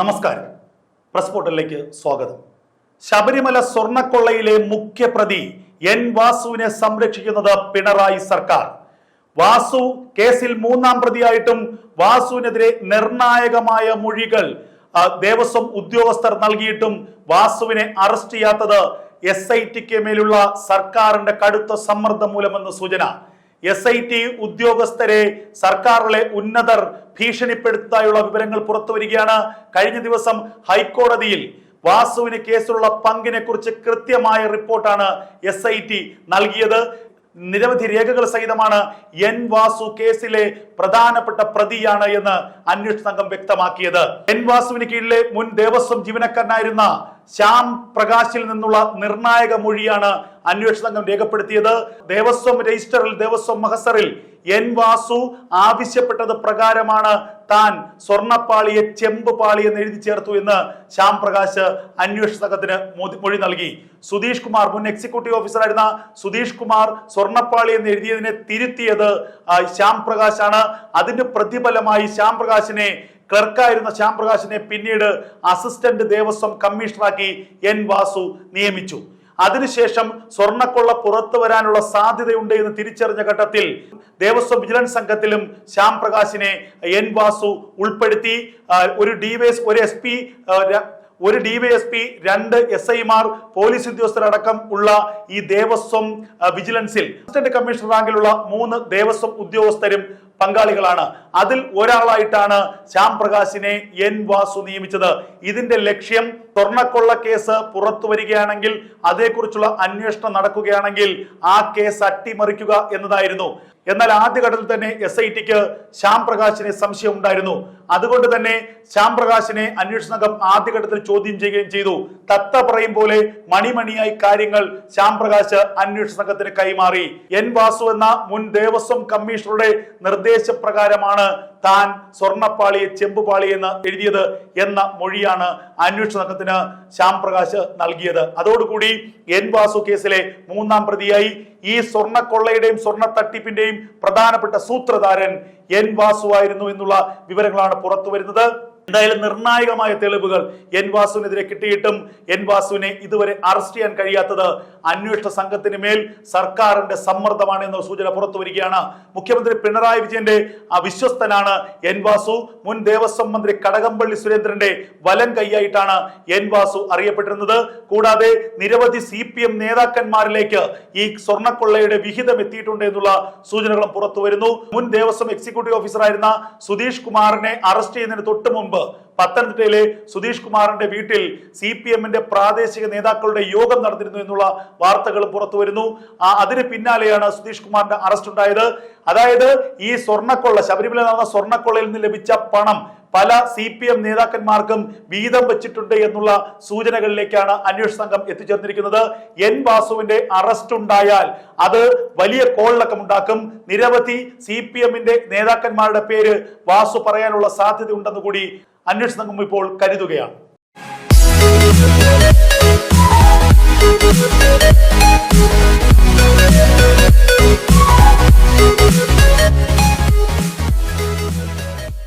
നമസ്കാരം. പ്രസ് പോർട്ടലിലേക്ക് സ്വാഗതം. ശബരിമല സ്വർണക്കൊള്ളയിലെ മുഖ്യപ്രതി എൻ വാസുവിനെ സംരക്ഷിക്കുന്നത് പിണറായി സർക്കാർ. വാസു കേസിൽ മൂന്നാം പ്രതിയായിട്ടും വാസുവിനെതിരെ നിർണായകമായ മൊഴികൾ ദേവസ്വം ഉദ്യോഗസ്ഥർ നൽകിയിട്ടും വാസുവിനെ അറസ്റ്റ് ചെയ്യാത്തത് എസ് ഐ ടിക്ക് മേലുള്ള സർക്കാരിന്റെ കടുത്ത സമ്മർദ്ദം മൂലമെന്ന് സൂചന. എസ് ഐ ടി ഉദ്യോഗസ്ഥരെ സർക്കാരിലെ ഉന്നതർ ഭീഷണിപ്പെടുത്തായുള്ള വിവരങ്ങൾ പുറത്തു വരികയാണ്. കഴിഞ്ഞ ദിവസം ഹൈക്കോടതിയിൽ വാസുവിന് കേസിലുള്ള പങ്കിനെ കുറിച്ച് കൃത്യമായ റിപ്പോർട്ടാണ് എസ് ഐ ടി നൽകിയത്. നിരവധി രേഖകൾ സഹിതമാണ് എൻ വാസു കേസിലെ പ്രധാനപ്പെട്ട പ്രതിയാണ് എന്ന് അന്വേഷണ സംഘം വ്യക്തമാക്കിയത്. എൻ വാസുവിന് കീഴിലെ മുൻ ദേവസ്വം ജീവനക്കാരനായിരുന്ന ശ്യാം പ്രകാശിൽ നിന്നുള്ള നിർണായക മൊഴിയാണ് അന്വേഷണ സംഘം രേഖപ്പെടുത്തിയത്. ദേവസ്വം രജിസ്റ്ററിൽ ദേവസ്വം മഹസറിൽ എൻ വാസു ആവശ്യപ്പെട്ടത് പ്രകാരമാണ് താൻ സ്വർണപ്പാളിയെ ചെമ്പ് പാളി എന്ന് എഴുതി ചേർത്തു എന്ന് ശ്യാം പ്രകാശ് അന്വേഷണ സംഘത്തിന് മൊഴി- നൽകി. സുധീഷ് കുമാർ മുൻ എക്സിക്യൂട്ടീവ് ഓഫീസറായിരുന്ന സുധീഷ് കുമാർ സ്വർണപ്പാളി എന്ന് എഴുതിയതിനെ തിരുത്തിയത് ശ്യാം പ്രകാശാണ്. അതിന് പ്രതിഫലമായി ശ്യാം പ്രകാശിനെ ക്ലർക്കായിരുന്ന ശ്യാം പ്രകാശിനെ പിന്നീട് അസിസ്റ്റന്റ് ദേവസ്വം കമ്മീഷണറാക്കി എൻ വാസു നിയമിച്ചു. അതിനുശേഷം സ്വർണക്കൊള്ള പുറത്തു വരാനുള്ള സാധ്യതയുണ്ട് എന്ന് തിരിച്ചറിഞ്ഞ ഘട്ടത്തിൽ ദേവസ്വം വിജിലൻസ് സംഘത്തിലും ശ്യാം പ്രകാശിനെ എൻ വാസു ഉൾപ്പെടുത്തി. ഒരു ഡിവൈഎസ് ഒരു എസ് പി ഒരു ഡിവൈഎസ്പി രണ്ട് എസ് ഐമാർ പോലീസ് ഉദ്യോഗസ്ഥരടക്കം ഉള്ള ഈ ദേവസ്വം വിജിലൻസിൽ. അസിസ്റ്റന്റ് കമ്മീഷണർ റാങ്കിലുള്ള മൂന്ന് ദേവസ്വം ഉദ്യോഗസ്ഥരും പങ്കാളികളാണ്. അതിൽ ഒരാളായിട്ടാണ് ശ്യാം പ്രകാശിനെ എൻ വാസു നിയമിച്ചത്. ഇതിന്റെ ലക്ഷ്യം സ്വർണക്കൊള്ള കേസ് പുറത്തു വരികയാണെങ്കിൽ അതേക്കുറിച്ചുള്ള അന്വേഷണം നടക്കുകയാണെങ്കിൽ ആ കേസ് അട്ടിമറിക്കുക എന്നതായിരുന്നു. എന്നാൽ ആദ്യഘട്ടത്തിൽ തന്നെ എസ് ഐ ടിക്ക് ശ്യാം പ്രകാശിനെ സംശയം ഉണ്ടായിരുന്നു. അതുകൊണ്ട് തന്നെ ശ്യാം പ്രകാശിനെ അന്വേഷണ സംഘം ആദ്യഘട്ടത്തിൽ ചോദ്യം ചെയ്യുകയും ചെയ്തു. തത്ത പറയും പോലെ മണിമണിയായി കാര്യങ്ങൾ ശ്യാം പ്രകാശ് അന്വേഷണ സംഘത്തിന് കൈമാറി. എൻ വാസു എന്ന മുൻ ദേവസ്വം കമ്മീഷണറുടെ നിർദ്ദേശപ്രകാരമാണ് താൻ സ്വർണപ്പാളിയെ ചെമ്പുപാളി എന്ന് എഴുതിയത് എന്ന മൊഴിയാണ് അന്വേഷണ സംഘത്തിന് ശ്യാം പ്രകാശ് നൽകിയത്. അതോടുകൂടി എൻ വാസു കേസിലെ മൂന്നാം പ്രതിയായി ഈ സ്വർണക്കൊള്ളയുടെയും സ്വർണ തട്ടിപ്പിന്റെയും പ്രധാനപ്പെട്ട സൂത്രധാരൻ എൻ വാസു ആയിരുന്നു എന്നുള്ള വിവരങ്ങളാണ് പുറത്തു വരുന്നത് എന്തായാലും നിർണായകമായ തെളിവുകൾ എൻ വാസുവിനെതിരെ കിട്ടിയിട്ടും എൻ വാസുവിനെ ഇതുവരെ അറസ്റ്റ് ചെയ്യാൻ കഴിയാത്തത് അന്വേഷണ സംഘത്തിന് മേൽ സർക്കാരിന്റെ സമ്മർദ്ദമാണ് എന്ന സൂചന പുറത്തു വരികയാണ്. മുഖ്യമന്ത്രി പിണറായി വിജയന്റെ അവിശ്വസ്തനാണ് വിശ്വസ്തനാണ് എൻ വാസു. മുൻ ദേവസ്വം മന്ത്രി കടകംപള്ളി സുരേന്ദ്രന്റെ വലം കൈയായിട്ടാണ് എൻ വാസു അറിയപ്പെട്ടിരുന്നത്. കൂടാതെ നിരവധി സി പി എം നേതാക്കന്മാരിലേക്ക് ഈ സ്വർണക്കൊള്ളയുടെ വിഹിതം എത്തിയിട്ടുണ്ട് എന്നുള്ള സൂചനകളും പുറത്തു വരുന്നു. മുൻ ദേവസ്വം എക്സിക്യൂട്ടീവ് ഓഫീസറായിരുന്ന സുധീഷ് കുമാറിനെ അറസ്റ്റ് ചെയ്യുന്നതിന് തൊട്ട് മുമ്പ് പത്തനംതിട്ടയിലെ സുധീഷ് കുമാറിന്റെ വീട്ടിൽ സി പി എമ്മിന്റെ പ്രാദേശിക നേതാക്കളുടെ യോഗം നടന്നിരുന്നു എന്നുള്ള വാർത്തകൾ പുറത്തു വരുന്നു. ആ അതിന് പിന്നാലെയാണ് സുധീഷ് കുമാറിന്റെ അറസ്റ്റ് ഉണ്ടായത്. അതായത് ഈ സ്വർണക്കൊള്ള ശബരിമല നടന്ന സ്വർണക്കൊള്ളയിൽ നിന്ന് ലഭിച്ച പണം പല സി പി എം നേതാക്കന്മാർക്കും വീതം വെച്ചിട്ടുണ്ട് എന്നുള്ള സൂചനകളിലേക്കാണ് അന്വേഷണ സംഘം എത്തിച്ചേർന്നിരിക്കുന്നത്. എൻ വാസുവിന്റെ അറസ്റ്റ് ഉണ്ടായാൽ അത് വലിയ കോളിലക്കം ഉണ്ടാക്കും. നിരവധി സി പി എമ്മിന്റെ നേതാക്കന്മാരുടെ പേര് വാസു പറയാനുള്ള സാധ്യത ഉണ്ടെന്ന് കൂടി അന്വേഷണ സംഘം ഇപ്പോൾ കരുതുകയാണ്. Thank you.